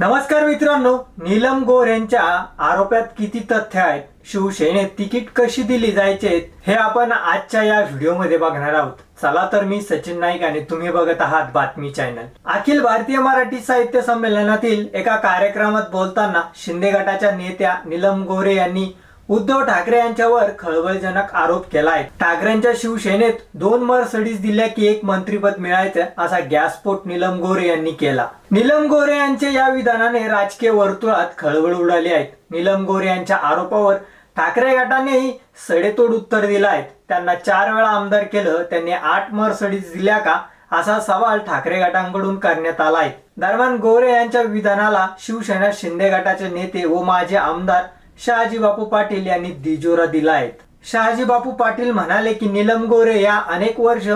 नमस्कार मित्रांनो नीलम गोर यांच्या आरोपात किती तथ्य आहेत शिवसेनेत तिकीट कशी दिली जायचे हे आपण आजच्या या व्हिडिओमध्ये बघणार आहोत. चला तर मी सचिन नाईक आणि तुम्ही बघत आहात बातमी चॅनल. अखिल भारतीय मराठी साहित्य संमेलनातील एका कार्यक्रमात बोलताना शिंदे गटाच्या नेत्या नीलम गोरे यांनी उद्धव ठाकरे यांच्यावर खळबळजनक आरोप केला आहे ठाकरेंच्या शिवसेनेत दोन मर्सडीज दिल्या की एक मंत्रीपद मिळायचं असा गॅसस्फोट निलम गोरे यांनी केला. निलम गोरे यांच्या या विधानाने राजकीय वर्तुळात खळबळ उडाली आहे. निलम गोरे यांच्या आरोपावर ठाकरे गटानेही सडेतोड उत्तर दिलं आहे त्यांना चार वेळा आमदार केलं त्यांनी आठ मर्सडीज दिल्या का असा सवाल ठाकरे गटांकडून करण्यात आला आहे दरम्यान गोरे यांच्या विधानाला शिवसेना शिंदे गटाचे नेते व माजी आमदार शहाजी बापू पाटील यांनी दिजोरा दिला आहे शहाजी बापू पाटील म्हणाले की निलम गोरे या अनेक वर्ष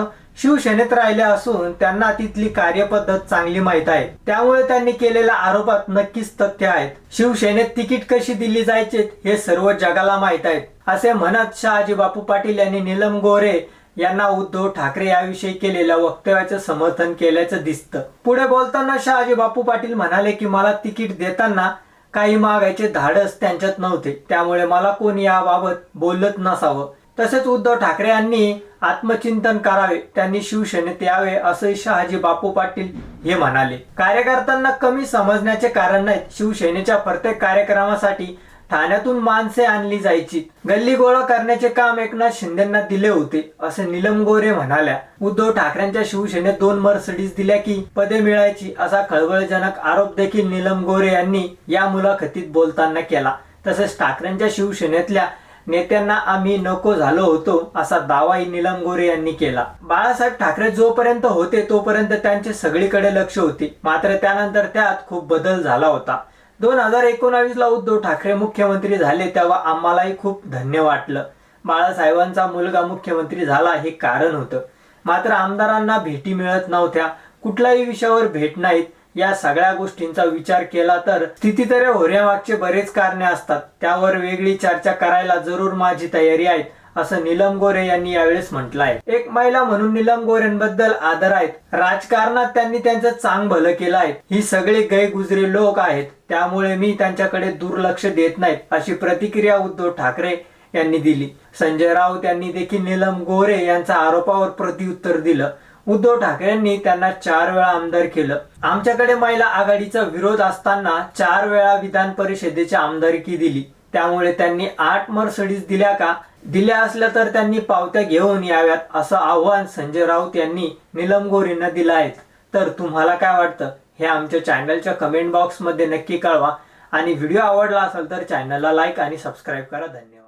शिवसेनेत राहिल्या असून त्यांना तिथली कार्यपद्धत चांगली माहीत आहे. त्यामुळे त्यांनी केलेल्या आरोपात नक्कीच तथ्य आहेत. शिवसेनेत तिकीट कशी दिली जायचे हे सर्व जगाला माहीत आहेत. असे म्हणत शहाजी बापू पाटील यांनी निलम गोरे यांना उद्धव ठाकरे याविषयी केलेल्या वक्तव्याचं समर्थन केल्याचं दिसतं. पुढे बोलताना शहाजी बापू पाटील म्हणाले की मला तिकीट देताना काही मागायचे धाडस त्यांच्यात नव्हते. त्यामुळे मला कोणी याबाबत बोलत नसावं. तसेच उद्धव ठाकरे यांनी आत्मचिंतन करावे. त्यांनी शिवसेनेत यावे असंही शहाजी बापू पाटील हे म्हणाले. कार्यकर्त्यांना कमी समजण्याचे कारण नाहीत. शिवसेनेच्या प्रत्येक कार्यक्रमासाठी ठाण्यातून माणसे आणली जायची. गल्ली गोळा करण्याचे काम एकनाथ शिंदेना दिले होते असे निलम गोरे म्हणाल्या. उद्धव ठाकरेंच्या शिवसेनेत दोन मर्सडीज दिल्या की पदे मिळायची असा खळबळजनक आरोप देखील निलम गोरे यांनी या मुलाखतीत बोलताना केला. तसेच ठाकरेंच्या शिवसेनेतल्या नेत्यांना आम्ही नको झालो होतो असा दावाही निलम गोरे यांनी केला. बाळासाहेब ठाकरे जोपर्यंत होते तोपर्यंत त्यांचे सगळीकडे लक्ष होते. मात्र त्यानंतर त्यात खूप बदल झाला होता. दोन हजार एकोणावीसला उद्धव ठाकरे मुख्यमंत्री झाले तेव्हा आम्हालाही खूप धन्य वाटलं. बाळासाहेबांचा मुलगा मुख्यमंत्री झाला हे कारण होतं. मात्र आमदारांना भेटी मिळत नव्हत्या. कुठल्याही विषयावर भेट नाहीत. या सगळ्या गोष्टींचा विचार केला तर स्थितीतरे होण्यामागचे बरेच कारणे असतात. त्यावर वेगळी चर्चा करायला जरूर माझी तयारी आहे. असं निलम गोरे यांनी यावेळेस म्हटलं आहे एक महिला म्हणून नीलम गोरेंबद्दल आदर आहेत. राजकारणात त्यांनी त्यांचं चांग भलं केलं आहे. ही सगळे गैगुजरे लोक आहेत. त्यामुळे मी त्यांच्याकडे दुर्लक्ष देत नाहीत अशी प्रतिक्रिया उद्धव ठाकरे यांनी दिली. संजय राऊत यांनी देखील निलम गोरे यांच्या आरोपावर प्रत्युत्तर दिलं. उद्धव ठाकरेंनी त्यांना चार वेळा आमदार केलं. आमच्याकडे महिला आघाडीचा विरोध असताना चार वेळा विधान परिषदेची आमदारकी दिली. त्यामुळे त्यांनी आठ मर्सडीज दिल्या का? दिल्या असल्या तर त्यांनी पावत्या घेऊन याव्यात असं आव्हान संजय राऊत यांनी निलम गोरींना दिलं आहे. तर तुम्हाला काय वाटतं? हे आमच्या चॅनलच्या कमेंट बॉक्समध्ये नक्की कळवा. आणि व्हिडिओ आवडला असेल तर चॅनलला लाईक आणि सबस्क्राईब करा. धन्यवाद.